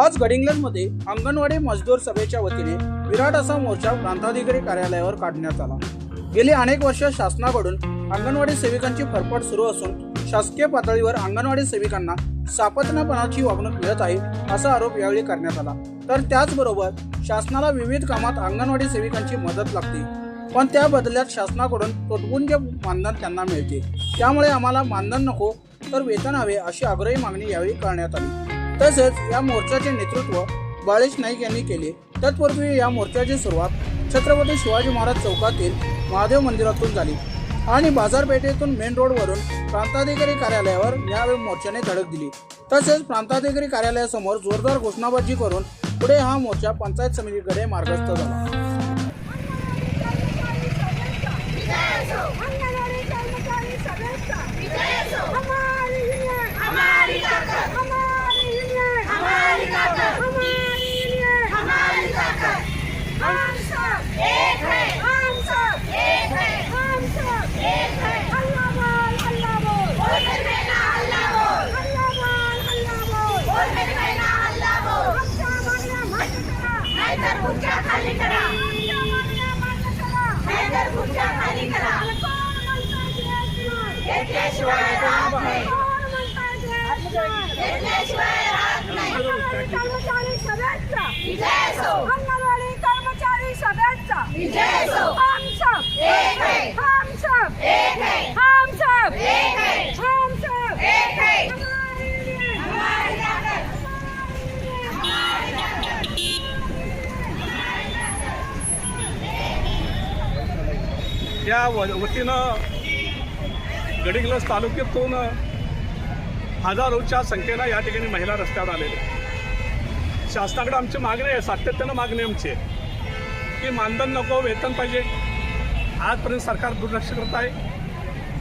आज गडिंग्लंडमध्ये अंगणवाडी मजदूर सभेच्या वतीने विराट असा मोर्चा प्रांताधिकारी कार्यालयावर काढण्यात आला. गेली अनेक वर्ष शासनाकडून अंगणवाडी सेविकांची फरफड सुरू असून शासकीय पातळीवर अंगणवाडी सेविकांना सापत्नपणाची वागणूक मिळत आहे असा आरोप यावेळी करण्यात आला. तर त्याचबरोबर शासनाला विविध कामात अंगणवाडी सेविकांची मदत लागते. पण त्या बदल्यात शासनाकडून तुटपुंज मानधन त्यांना मिळते. त्यामुळे आम्हाला मानधन नको तर वेतन हवे अशी आग्रही मागणी यावेळी करण्यात आली. तसेच या मोर्चाचे नेतृत्व बाळेश नाईक यांनी केले. तत्पूर्वी या मोर्चाची सुरुवात छत्रपती शिवाजी महाराज चौकातील महादेव मंदिरातून झाली आणि बाजारपेठेतून मेन रोडवरून प्रांताधिकारी कार्यालयावर यावेळी मोर्चाने धडक दिली. तसेच प्रांताधिकारी कार्यालयासमोर जोरदार घोषणाबाजी करून पुढे हा मोर्चा पंचायत समितीकडे मार्गस्थ झाला. त्या व- वतीनं गडिंग्लज तालुक्यातून हजारोच्या संख्येनं या ठिकाणी महिला रस्त्यावर आलेल्या शासनाकडे आमची मागणी आहे सातत्यानं मागणी आमची की मानधन नको वेतन पाहिजे. आजपर्यंत सरकार दुर्लक्ष करत आहे.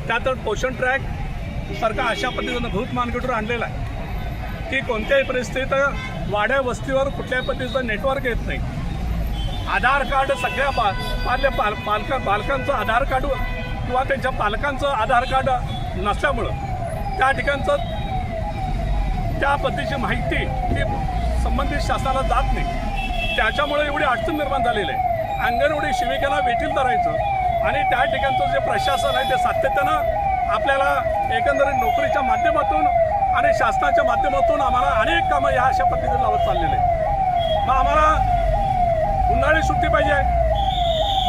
त्यातच पोषण ट्रॅक सरकार अशा पद्धतीनं भूत मानगडून आणलेला आहे. की कोणत्याही परिस्थितीत वाड्या वस्तीवर कुठल्याही पद्धतीचं नेटवर्क येत नाही. आधार कार्ड सगळ्या पा पाल्य पाल पालका बालकांचं आधार कार्ड किंवा त्यांच्या पालकांचं आधार कार्ड नसल्यामुळं त्या ठिकाणचं त्या पद्धतीची माहिती ही संबंधित शासनाला जात नाही. त्याच्यामुळे एवढी अडचण निर्माण झालेली आहे. अंगणवाडी शिविकेला वेटील धरायचं आणि त्या ठिकाणचं जे प्रशासन आहे ते सातत्यानं आपल्याला एकंदरीत नोकरीच्या माध्यमातून आणि शासनाच्या माध्यमातून आम्हाला अनेक कामं ह्या अशा पद्धतीने लावत चाललेले आहेत. मग आम्हाला उन्हाळी सुट्टी पाहिजे.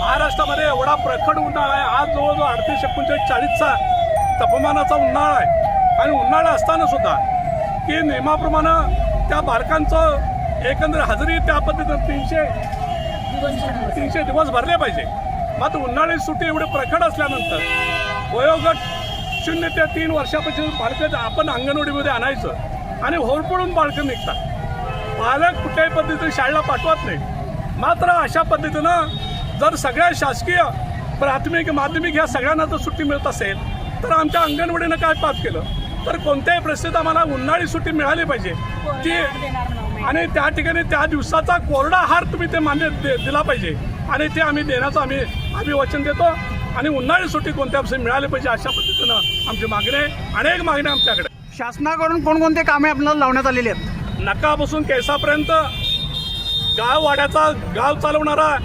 महाराष्ट्रामध्ये एवढा प्रखड उन्हाळा आहे. आज जवळजवळ अडतीस एकोणचाळीस चाळीसचा तापमानाचा उन्हाळा आहे. आणि उन्हाळा असताना सुद्धा की नियमाप्रमाणे त्या बालकांचं एकंदर हजेरी त्या पद्धतीनं तीनशे तीनशे दिवस भरले पाहिजे. मात्र उन्हाळी सुट्टी एवढी प्रखड असल्यानंतर वयोगट शून्य ते तीन वर्षापासून बालकं आपण अंगणवाडीमध्ये आणायचं आणि होरपडून बालकं निघतात. पालक कुठल्याही पद्धतीने शाळेला पाठवत नाही. मात्र अशा पद्धतीनं जर सगळ्या शासकीय प्राथमिक माध्यमिक ह्या सगळ्यांना जर सुट्टी मिळत असेल तर आमच्या अंगणवाडीनं काय पाप केलं? तर कोणत्याही परिस्थितीत आम्हाला उन्हाळी सुट्टी मिळाली पाहिजे. ती आणि त्या ठिकाणी त्या दिवसाचा कोरडा हार तुम्ही ते मान्य दे- दिला पाहिजे. आणि ते आम्ही देण्याचं आम्ही अभिवचन देतो. आणि उन्हाळी सुट्टी कोणत्या मिळाली पाहिजे अशा पद्धतीनं आमची मागणी आहे. अनेक मागण्या आमच्याकडे शासनाकडून कोणकोणते कामे आपल्याला लावण्यात आलेली आहेत? नकापासून केसापर्यंत गाव वाड्याचा गाव चालवणारा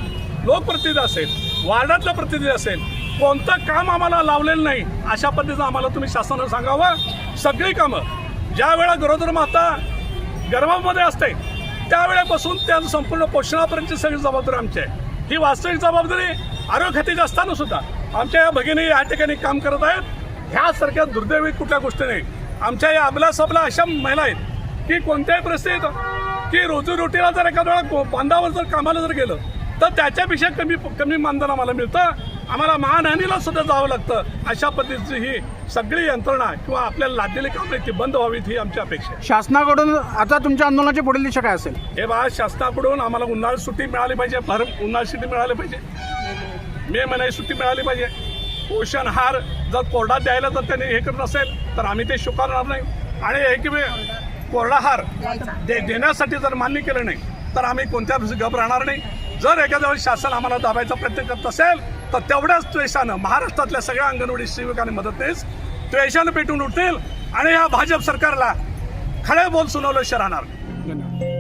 लोकप्रतिनिधी असेल वार्डातला प्रतिनिधी असेल कोणतं काम आम्हाला लावलेलं नाही अशा पद्धतीचं आम्हाला तुम्ही शासनानं सांगावं. सगळी कामं ज्या वेळा गरोदर माता गर्भामध्ये असते त्यावेळेपासून त्या संपूर्ण पोषणापर्यंतची सगळी जबाबदारी आमची आहे. ही वास्तविक जबाबदारी आरोग्य खात्याची असताना सुद्धा आमच्या या भगिनी या ठिकाणी काम करत आहेत. ह्यासारख्या दुर्दैवी कुठल्या गोष्टी नाही. आमच्या या अबला सबला अशा महिला आहेत की कोणत्याही परिस्थितीत की रोजीरोटीला जर एखाद्या वेळा बांधावर जर कामाला जर गेलं तर त्याच्यापेक्षा कमी कमी मानधन आम्हाला मिळतं. आम्हाला मानहानीला सुद्धा जावं लागतं. अशा पद्धतीची ही सगळी यंत्रणा किंवा आपल्याला लादलेली कामं ती बंद व्हावीत ही आमची अपेक्षा आहे. शासनाकडून आता तुमच्या आंदोलनाची पुढील दिशा काय असेल? हे बा शासनाकडून आम्हाला उन्हाळी सुट्टी मिळाली पाहिजे. भर उन्हाळी सुट्टी मिळाली पाहिजे. मे महिन्याची सुट्टी मिळाली पाहिजे. पोषण हार जर कोरडा द्यायला जर त्यांनी हे करत असेल तर आम्ही ते स्वीकारणार नाही. आणि हे की कोरडाहार कोरडा हार दे देण्यासाठी जर मान्य केलं नाही तर आम्ही कोणत्या गप राहणार नाही. जर एखाद्या वेळेस शासन आम्हाला दाबायचा प्रयत्न करत असेल तर तेवढ्याच त्वेषानं महाराष्ट्रातल्या सगळ्या अंगणवाडी सेविकांनी मदतनीस त्वेषानं पेटून उठतील आणि या भाजप सरकारला खळे बोल सुनावलं राहणार. धन्यवाद.